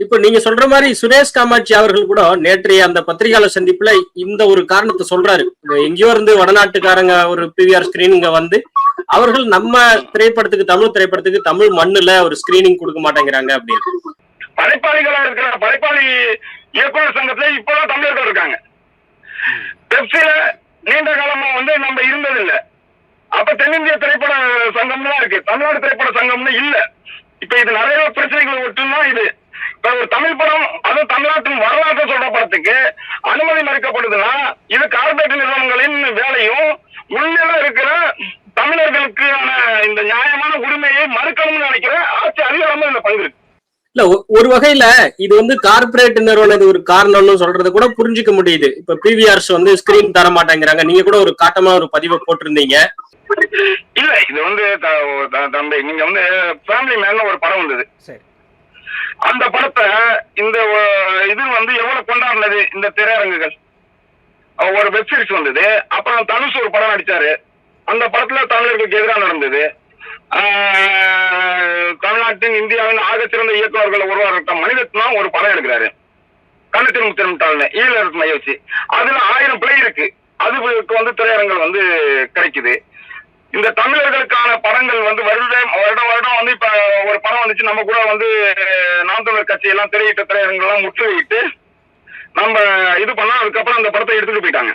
இப்ப நீங்க சொல்ற மாதிரி சுரேஷ் காமாட்சி அவர்கள் கூட நேற்றைய அந்த பத்திரிகையாளர் சந்திப்புல இந்த ஒரு காரணத்தை சொல்றாரு. எங்கேயோ இருந்து வடநாட்டுக்காரங்க ஒரு பிவிஆர் ஸ்கிரீனிங்க வந்து அவர்கள் நம்ம திரைப்படத்துக்கு தமிழ் திரைப்படத்துக்கு தமிழ் மண்ணுல ஒரு ஸ்கிரீனிங் கொடுக்க மாட்டேங்கிறாங்க அப்படின்னு. படைப்பாளிகளா இருக்கிற படைப்பாளி இயக்குனர் சங்கத்துல இப்பதான் தமிழர்கள் இருக்காங்க. பெப்சில நீண்ட காலமா வந்து நம்ம இருந்தது இல்ல அப்ப தென்னிந்திய திரைப்பட சங்கம் தான் இருக்கு. தமிழ்நாடு திரைப்பட சங்கம்னு இல்ல. இப்ப இது நிறைய பிரச்சனைகள் மட்டும்தான் இது ஒரு தமிழ் படம் அதுவும் தமிழ்நாட்டின் வரலாற்றை சொல்ற படத்துக்கு அனுமதி மறுக்கப்படுதுன்னா இது கார்பரேட் நிறுவனங்களின் வேலையும் உள்ள இருக்கிற தமிழர்களுக்கான இந்த நியாயமான உரிமையை மறுக்கணும்னு நினைக்கிற ஆட்சி அதிகாரமும் இந்த பங்கு இருக்கு இல்ல ஒரு வகையில இது வந்து கார்ப்பரேட் நிறுவனம் இது ஒரு காரணம்னு சொல்றது கூட புரிஞ்சுக்க முடியுது. இப்ப பிவிஆர்ஸ் வந்து ஸ்கிரீன் தர மாட்டேங்கிறாங்க. நீங்க கூட ஒரு காட்டமா ஒரு பதிவை போட்டிருந்தீங்க. இல்ல இது வந்து தம்பி நீங்க வந்து ஃபேமிலி மேன் ஒரு படம் வந்தது. சரி. அந்த இந்த இது வந்து எவ்வளவு கொண்டாடினது? இந்த திரையரங்குகள். ஒரு வெப் சீரிஸ் வந்தது. அப்புறம் தனுஷ் ஒரு படம் நடிச்சாரு. அந்த படத்துல தமிழர்களுக்கு எதிராக நடந்தது. தமிழ்நாட்டின் இந்தியாவின் ஆகச்சிறந்த இயக்குநர்கள் ஒருவர் இருக்க மணிரத்னம் ஒரு படம் எடுக்கிறாரு. கண்ணத்தின் முத்திரமிட்டாள்னு ஈழருக்கு மைய வச்சு. அதுல ஆயிரம் பிழை இருக்கு. அதுக்கு வந்து திரையரங்கள் வந்து கிடைக்குது. இந்த தமிழர்களுக்கான படங்கள் வந்து வருடம் வருடம் வச்சு நம்ம கூட வந்து நாம் தமிழர் கட்சி எல்லாம் திரையிட்ட திரையரங்கெல்லாம் முற்றுகையிட்டு நம்ம இது பண்ணா அதுக்கப்புறம் அந்த படத்தை எடுத்துட்டு போயிட்டாங்க.